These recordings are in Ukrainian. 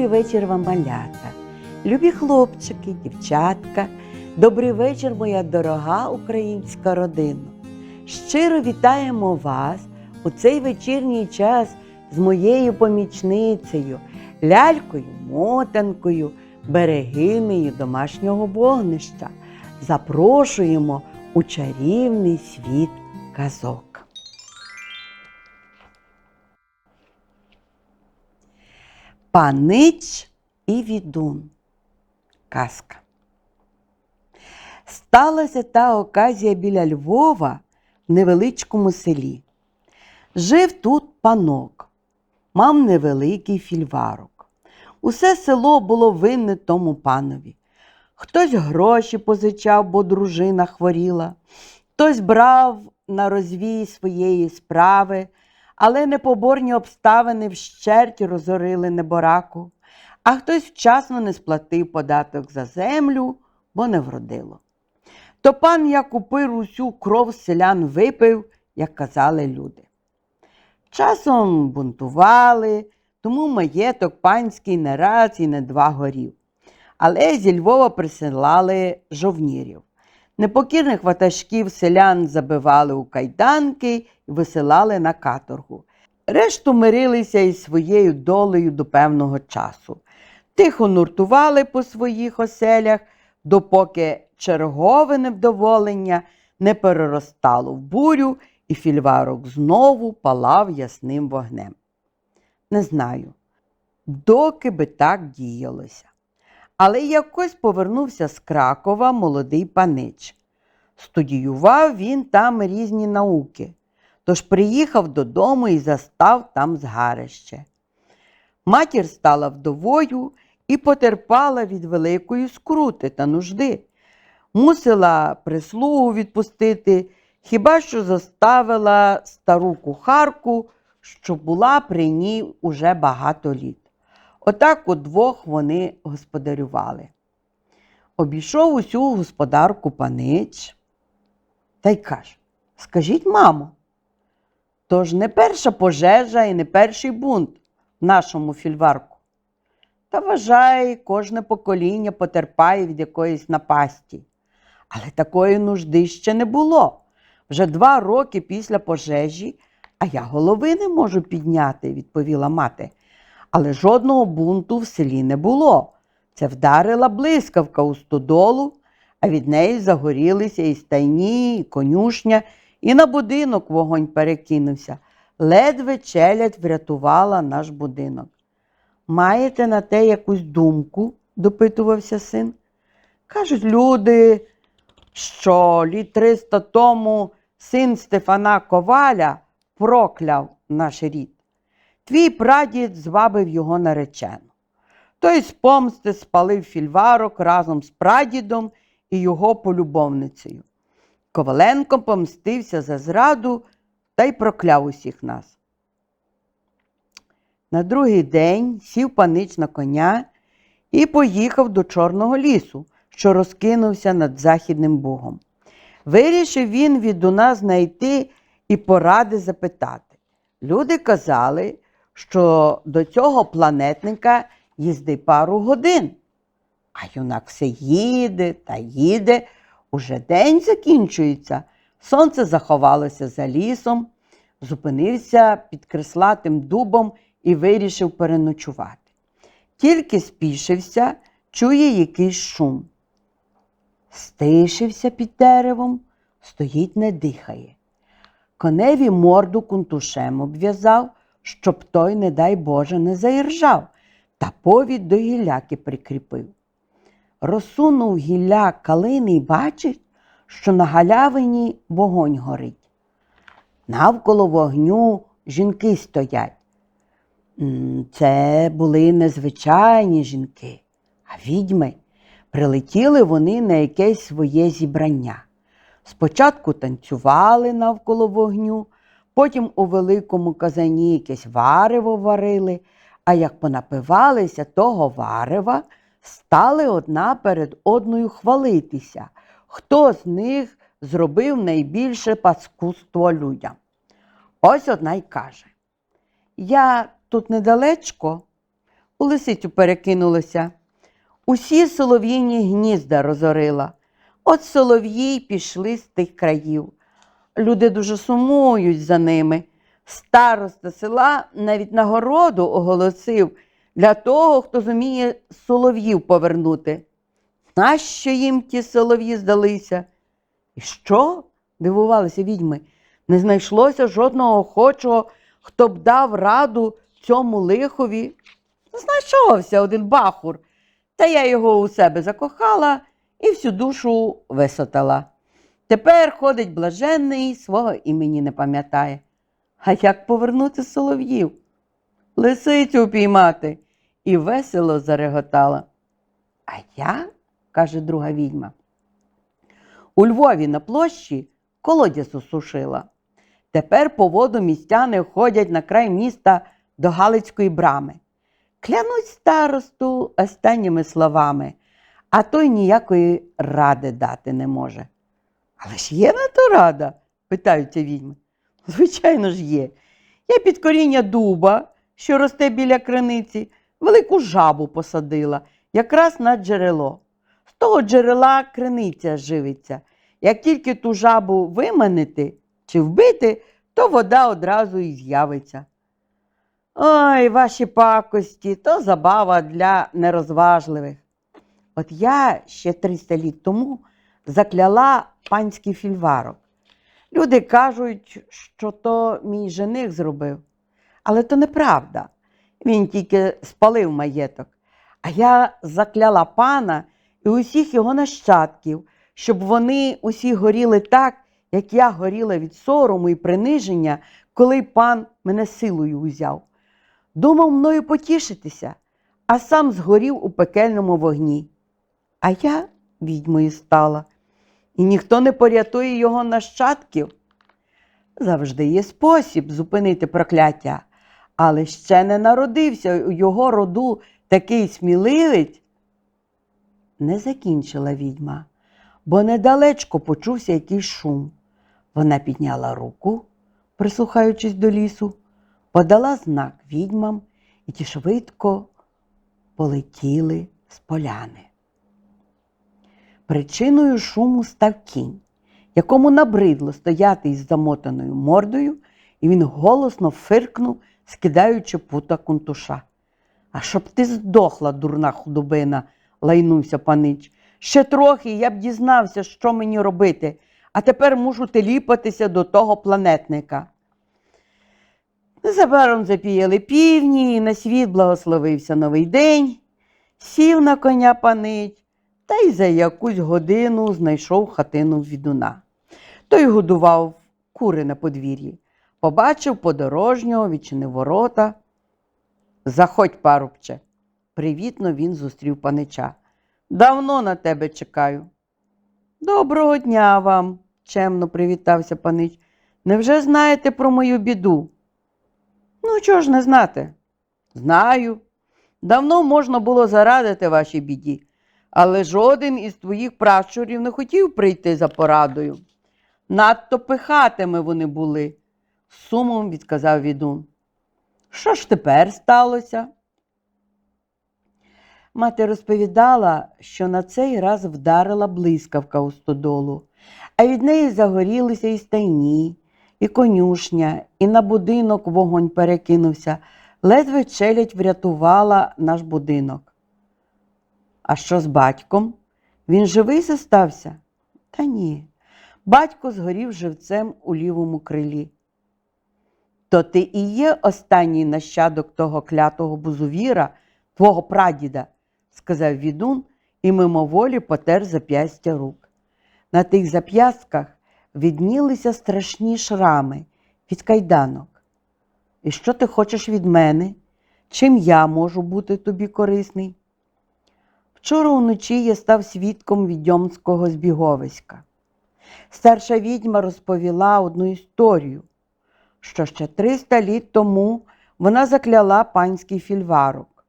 Добрий вечір вам, малята, любі хлопчики, дівчатка. Добрий вечір, моя дорога українська родина. Щиро вітаємо вас у цей вечірній час з моєю помічницею, лялькою, мотанкою, берегинею домашнього вогнища. Запрошуємо у чарівний світ казок. Панич і відун. Казка. Сталася та оказія біля Львова в невеличкому селі. Жив тут панок, мав невеликий фільварок. Усе село було винне тому панові. Хтось гроші позичав, бо дружина хворіла, хтось брав на розвій своєї справи, але непоборні обставини вщерть розорили небораку, а хтось вчасно не сплатив податок за землю, бо не вродило. То пан як упир усю кров селян випив, як казали люди. Часом бунтували, тому маєток панський не раз і не два горів. Але зі Львова присилали жовнірів. Непокірних ватажків селян забивали у кайданки і висилали на каторгу. Решту мирилися із своєю долею до певного часу. Тихо нуртували по своїх оселях, допоки чергове невдоволення не переростало в бурю, і фільварок знову палав ясним вогнем. Не знаю, доки би так діялося. Але якось повернувся з Кракова молодий панич. Студіював він там різні науки, тож приїхав додому і застав там згарище. Матір стала вдовою і потерпала від великої скрути та нужди. Мусила прислугу відпустити, хіба що заставила стару кухарку, що була при ній уже багато літ. Отак удвох вони господарювали. Обійшов усю господарку панич та й каже: Скажіть, мамо, то ж не перша пожежа і не перший бунт в нашому фільварку. Та вважай, кожне покоління потерпає від якоїсь напасті. Але такої нужди ще не було. Вже два роки після пожежі, а я голови не можу підняти, відповіла мати. Але жодного бунту в селі не було. Це вдарила блискавка у стодолу, а від неї загорілися і стайні, і конюшня, і на будинок вогонь перекинувся. Ледве челядь врятувала наш будинок. Маєте на те якусь думку? допитувався син. Кажуть люди, що літ 300 тому син Стефана Коваля прокляв наш рід. Твій прадід звабив його наречену. Той з помсти спалив фільварок разом з прадідом і його полюбовницею. Коваленко помстився за зраду та й прокляв усіх нас. На другий день сів панич на коня і поїхав до Чорного лісу, що розкинувся над Західним Богом. Вирішив він від нас знайти і поради запитати. Люди казали, що до цього планетника їзди пару годин. А юнак все їде та їде, уже день закінчується. Сонце заховалося за лісом, зупинився під креслатим дубом і вирішив переночувати. Тільки спішився, чує якийсь шум. Стишився під деревом, стоїть, не дихає. Коневі морду кунтушем обв'язав, щоб той, не дай Боже, не заіржав, та повід до гілляки прикріпив. Розсунув гілля калини і бачить, що на галявині вогонь горить. Навколо вогню жінки стоять. Це були незвичайні жінки, а відьми. Прилетіли вони на якесь своє зібрання. Спочатку танцювали навколо вогню, потім у великому казані якесь варево варили, а як понапивалися того варева, стали одна перед одною хвалитися, хто з них зробив найбільше паскудство людям. Ось одна й каже: Я тут недалечко у лисицю перекинулося. Усі солов'їні гнізда розорила. От солов'ї й пішли з тих країв. Люди дуже сумують за ними. Староста села навіть нагороду оголосив для того, хто зуміє солов'їв повернути. Нащо їм ті солов'ї здалися? І що? дивувалися відьми. Не знайшлося жодного охочого, хто б дав раду цьому лихові. Знайшовся один бахур, та я його у себе закохала і всю душу висотала. Тепер ходить блаженний, свого імені не пам'ятає. А як повернути солов'їв? Лисицю упіймати. І весело зареготала. А я, каже друга відьма, у Львові на площі колодязь осушила. Тепер по воду містяни ходять на край міста до Галицької брами. Клянуть старосту останніми словами, а той ніякої ради дати не може. Але ж є на то рада? питаються відьми. Звичайно ж є. Я під коріння дуба, що росте біля криниці, велику жабу посадила, якраз на джерело. З того джерела криниця живиться. Як тільки ту жабу виманити чи вбити, то вода одразу і з'явиться. Ой, ваші пакості, то забава для нерозважливих. От я ще 300 літ тому закляла панський фільварок. Люди кажуть, що то мій жених зробив. Але то неправда. Він тільки спалив маєток. А я закляла пана і усіх його нащадків, щоб вони усі горіли так, як я горіла від сорому і приниження, коли пан мене силою узяв. Думав мною потішитися, а сам згорів у пекельному вогні. А я відьмою стала, і ніхто не порятує його нащадків. Завжди є спосіб зупинити прокляття, але ще не народився у його роду такий сміливець. Не закінчила відьма, бо недалечко почувся якийсь шум. Вона підняла руку, прислухаючись до лісу, подала знак відьмам, і ті швидко полетіли з поляни. Причиною шуму став кінь, якому набридло стояти із замотаною мордою, і він голосно фиркнув, скидаючи пута кунтуша. А щоб ти здохла, дурна худобина, лайнувся панич. Ще трохи я б дізнався, що мені робити, а тепер мушу теліпатися до того планетника. Незабаром запіяли півні, і на світ благословився новий день, сів на коня панич, та й за якусь годину знайшов хатину відуна. Той годував кури на подвір'ї. Побачив подорожнього, відчинив ворота. Заходь, парубче. Привітно він зустрів панича. Давно на тебе чекаю. Доброго дня вам, чемно привітався панич. Невже знаєте про мою біду? Ну, чого ж не знати? Знаю. Давно можна було зарадити вашій біді, але жоден із твоїх пращурів не хотів прийти за порадою. Надто пихатими вони були, сумом відказав відун. Що ж тепер сталося? Мати розповідала, що на цей раз вдарила блискавка у стодолу, а від неї загорілися і стайні, і конюшня, і на будинок вогонь перекинувся. Ледве челядь врятувала наш будинок. А що з батьком? Він живий зостався? Та ні. Батько згорів живцем у лівому крилі. То ти і є останній нащадок того клятого бузувіра, твого прадіда, сказав відун і мимоволі потер зап'ястя рук. На тих зап'ястках віднілися страшні шрами від кайданок. І що ти хочеш від мене? Чим я можу бути тобі корисний? Вчора уночі я став свідком відьомського збіговиська. Старша відьма розповіла одну історію, що ще 300 літ тому вона закляла панський фільварок.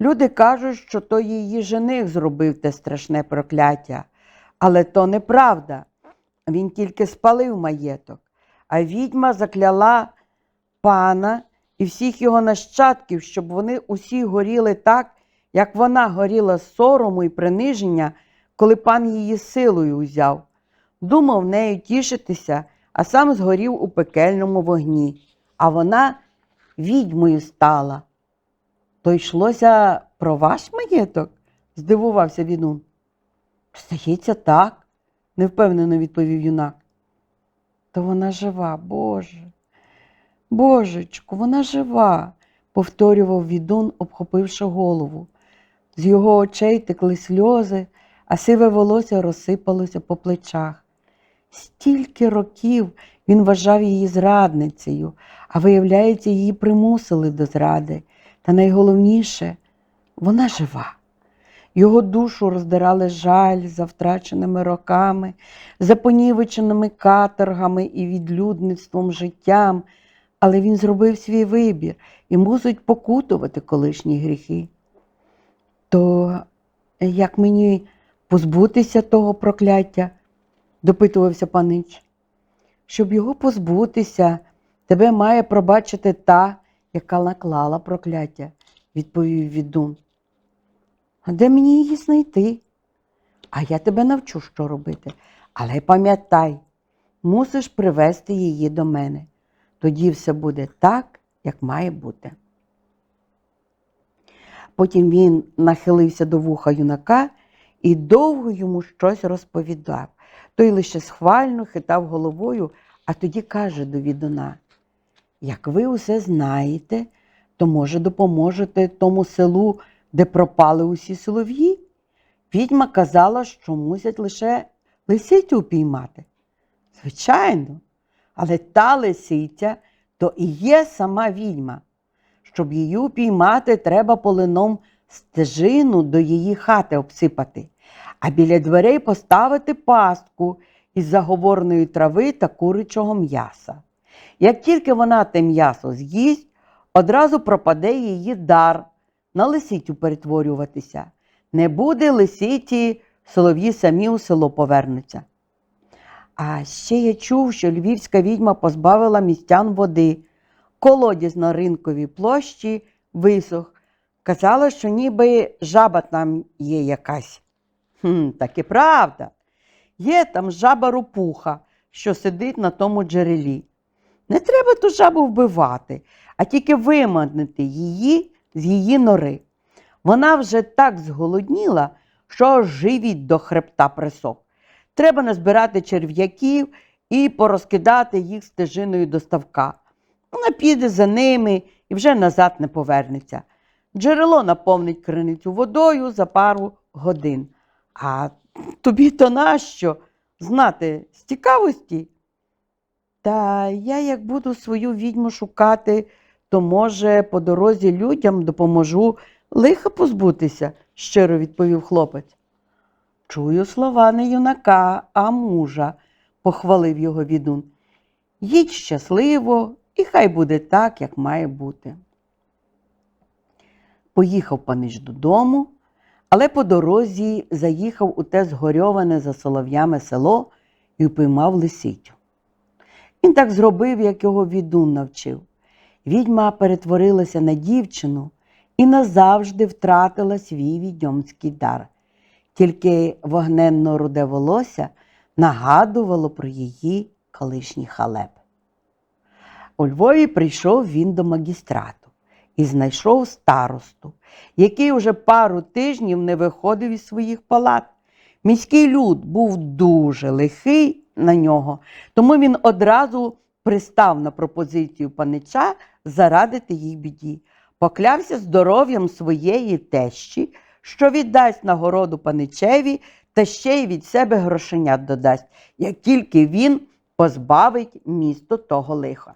Люди кажуть, що то її жених зробив те страшне прокляття, але то неправда. Він тільки спалив маєток, а відьма закляла пана і всіх його нащадків, щоб вони усі горіли так, як вона горіла сорому і приниження, коли пан її силою узяв. Думав нею тішитися, а сам згорів у пекельному вогні, а вона відьмою стала. То йшлося про ваш маєток? здивувався відун. Здається, так, невпевнено відповів юнак. То вона жива, Боже. Божечку, вона жива, повторював відун, обхопивши голову. З його очей текли сльози, а сиве волосся розсипалося по плечах. Стільки років він вважав її зрадницею, а виявляється, її примусили до зради. Та найголовніше, вона жива. Його душу роздирали жаль за втраченими роками, за понівеченими каторгами і відлюдництвом життям, але він зробив свій вибір і мусить покутувати колишні гріхи. То як мені позбутися того прокляття? допитувався панич. Щоб його позбутися, тебе має пробачити та, яка наклала прокляття, відповів відун. А де мені її знайти? А я тебе навчу, що робити. Але пам'ятай, мусиш привести її до мене. Тоді все буде так, як має бути. Потім він нахилився до вуха юнака і довго йому щось розповідав. Той лише схвально хитав головою, а тоді каже до відуна: Як ви усе знаєте, то, може, допоможете тому селу, де пропали усі солов'ї? Відьма казала, що мусять лише лисицю упіймати. Звичайно, але та лисиця то і є сама відьма. Щоб її упіймати, треба полином стежину до її хати обсипати, а біля дверей поставити пастку із заговорної трави та курячого м'яса. Як тільки вона те м'ясо з'їсть, одразу пропаде її дар на лисицю перетворюватися. Не буде лисиці, солов'ї самі у село повернуться. А ще я чув, що львівська відьма позбавила містян води. Колодязь на ринковій площі висох. Казала, що ніби жаба там є якась. Хм, Так і правда. Є там жаба ропуха, що сидить на тому джерелі. Не треба ту жабу вбивати, а тільки виманити її з її нори. Вона вже так зголодніла, що аж живіт до хребта присох. Треба назбирати черв'яків і порозкидати їх стежиною до ставка. Вона піде за ними і вже назад не повернеться. Джерело наповнить криницю водою за пару годин. А тобі то нащо знати з цікавості? Та я, як буду свою відьму шукати, то, може, по дорозі людям допоможу лиха позбутися, щиро відповів хлопець. Чую слова не юнака, а мужа, похвалив його відун. Їдь щасливо, і хай буде так, як має бути. Поїхав панич додому, але по дорозі заїхав у те згорьоване за солов'ями село і упіймав лисицю. Він так зробив, як його відун навчив. Відьма перетворилася на дівчину і назавжди втратила свій відьомський дар. Тільки вогненно руде волосся нагадувало про її колишній халеп. У Львові прийшов він до магістрату і знайшов старосту, який уже пару тижнів не виходив із своїх палат. Міський люд був дуже лихий на нього, тому він одразу пристав на пропозицію панича зарадити їй біді, поклявся здоров'ям своєї тещі, що віддасть нагороду паничеві та ще й від себе грошенят додасть, як тільки він позбавить місто того лиха.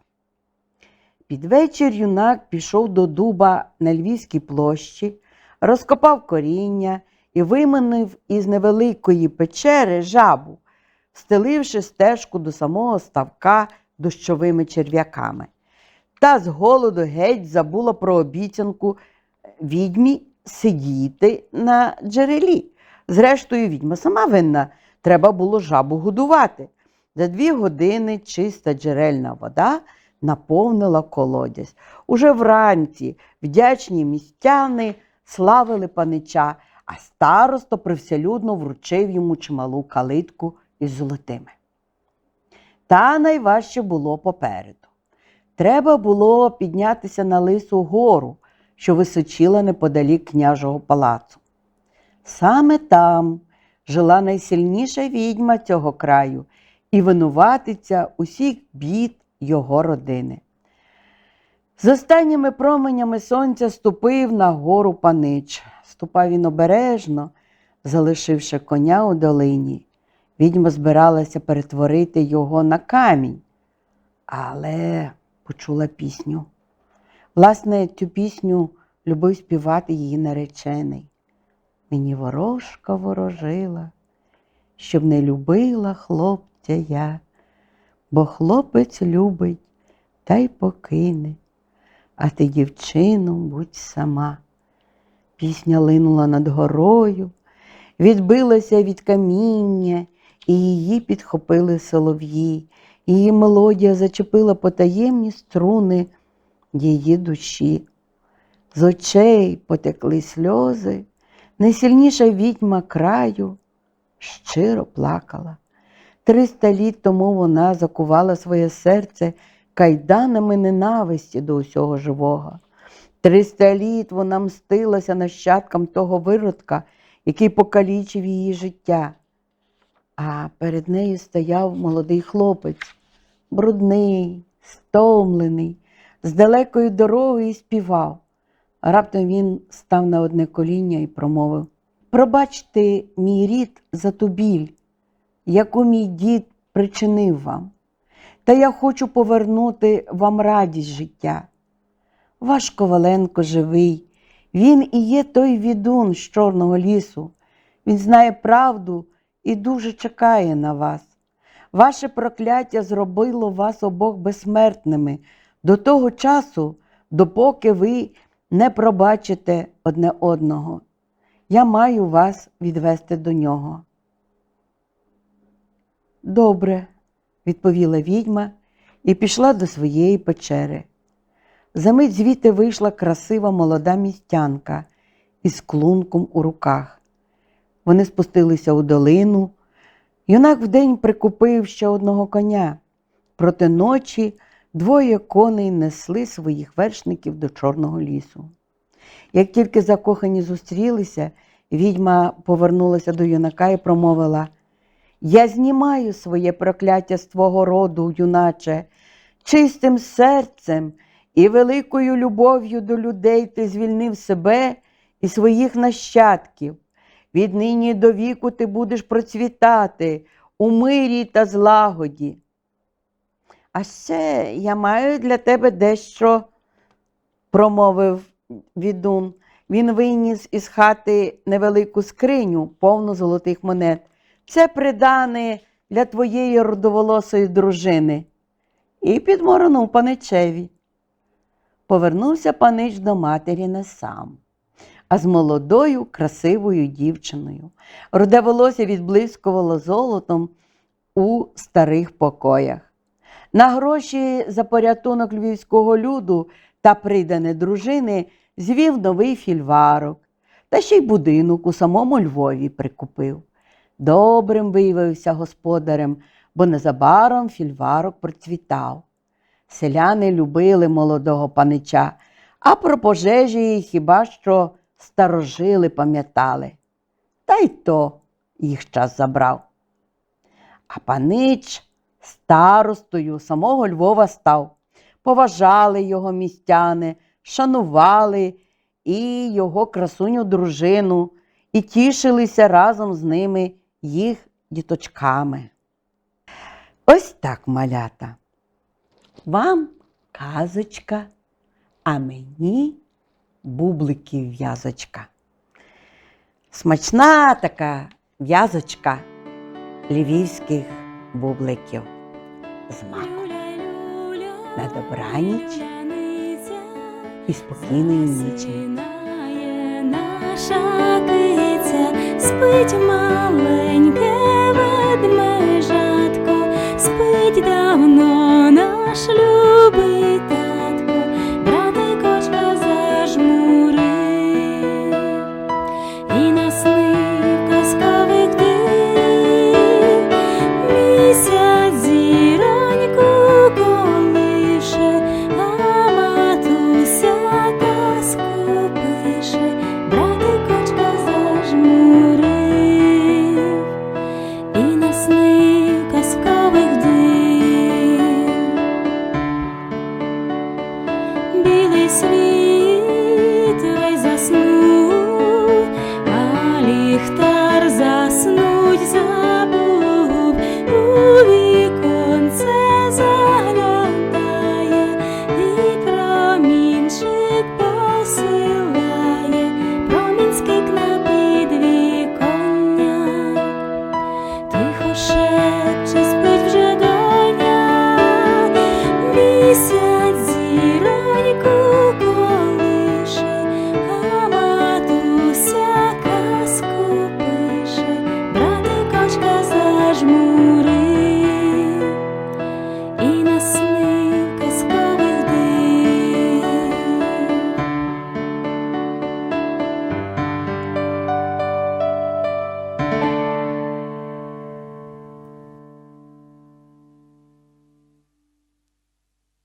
Під вечір юнак пішов до дуба на Львівській площі, розкопав коріння і виманив із невеликої печери жабу, стеливши стежку до самого ставка дощовими черв'яками. Та з голоду геть забула про обіцянку відьмі сидіти на джерелі. Зрештою, відьма сама винна, треба було жабу годувати. За дві години чиста джерельна вода наповнила колодязь. Уже вранці вдячні містяни славили панича, а старосто привселюдно вручив йому чималу калитку із золотими. Та найважче було попереду. Треба було піднятися на лису гору, що височила неподалік княжого палацу. Саме там жила найсильніша відьма цього краю і винуватиця усіх бід його родини. З останніми променями сонця ступив на гору панич. Ступав він обережно, залишивши коня у долині. Відьма збиралася перетворити його на камінь, але почула пісню. Власне, цю пісню любив співати її наречений. Мені ворожка ворожила, щоб не любила хлопця я, бо хлопець любить та й покине, а ти, дівчино, будь сама. Пісня линула над горою, відбилася від каміння, і її підхопили солов'ї. Її мелодія зачепила потаємні струни її душі. З очей потекли сльози, найсильніша відьма краю щиро плакала. Триста літ тому вона закувала своє серце кайданами ненависті до усього живого. Триста літ вона мстилася нащадкам того виродка, який покалічив її життя. А перед нею стояв молодий хлопець, брудний, стомлений, з далекої дороги і співав. Раптом він став на одне коління і промовив Пробачте мій рід за ту біль, яку мій дід причинив вам, та я хочу повернути вам радість життя. Ваш Коваленко живий, він і є той відун з Чорного лісу. Він знає правду і дуже чекає на вас. Ваше прокляття зробило вас обох безсмертними до того часу, допоки ви не пробачите одне одного. Я маю вас відвести до нього. Добре, відповіла відьма і пішла до своєї печери. Замить звідти вийшла красива молода містянка із клунком у руках. Вони спустилися у долину. Юнак вдень прикупив ще одного коня. Проти ночі двоє коней несли своїх вершників до Чорного лісу. Як тільки закохані зустрілися, відьма повернулася до юнака і промовила Я знімаю своє прокляття з твого роду, юначе, чистим серцем і великою любов'ю до людей ти звільнив себе і своїх нащадків. Віднині до віку ти будеш процвітати у мирі та злагоді. А ще я маю для тебе дещо, промовив відун. Він виніс із хати невелику скриню, повну золотих монет. Це придане для твоєї родоволосої дружини. І підморгнув паничеві. Повернувся панич до матері не сам, а з молодою, красивою дівчиною. Руде волосся відблискувало золотом у старих покоях. На гроші за порятунок львівського люду та придане дружини звів новий фільварок, та ще й будинок у самому Львові прикупив. Добрим виявився господарем, бо незабаром фільварок процвітав. Селяни любили молодого панича, а про пожежі хіба що старожили пам'ятали. Та й то їх час забрав. А панич старостою самого Львова став. Поважали його містяни, шанували і його красуню дружину, і тішилися разом з ними їх діточками. Ось так, малята. Вам казочка, а мені бубликів в'язочка. Смачна така в'язочка львівських бубликів з маком. На добраніч і спокійної ночі. Киця, спить маленьке ведмежатко, спить давно наш любий.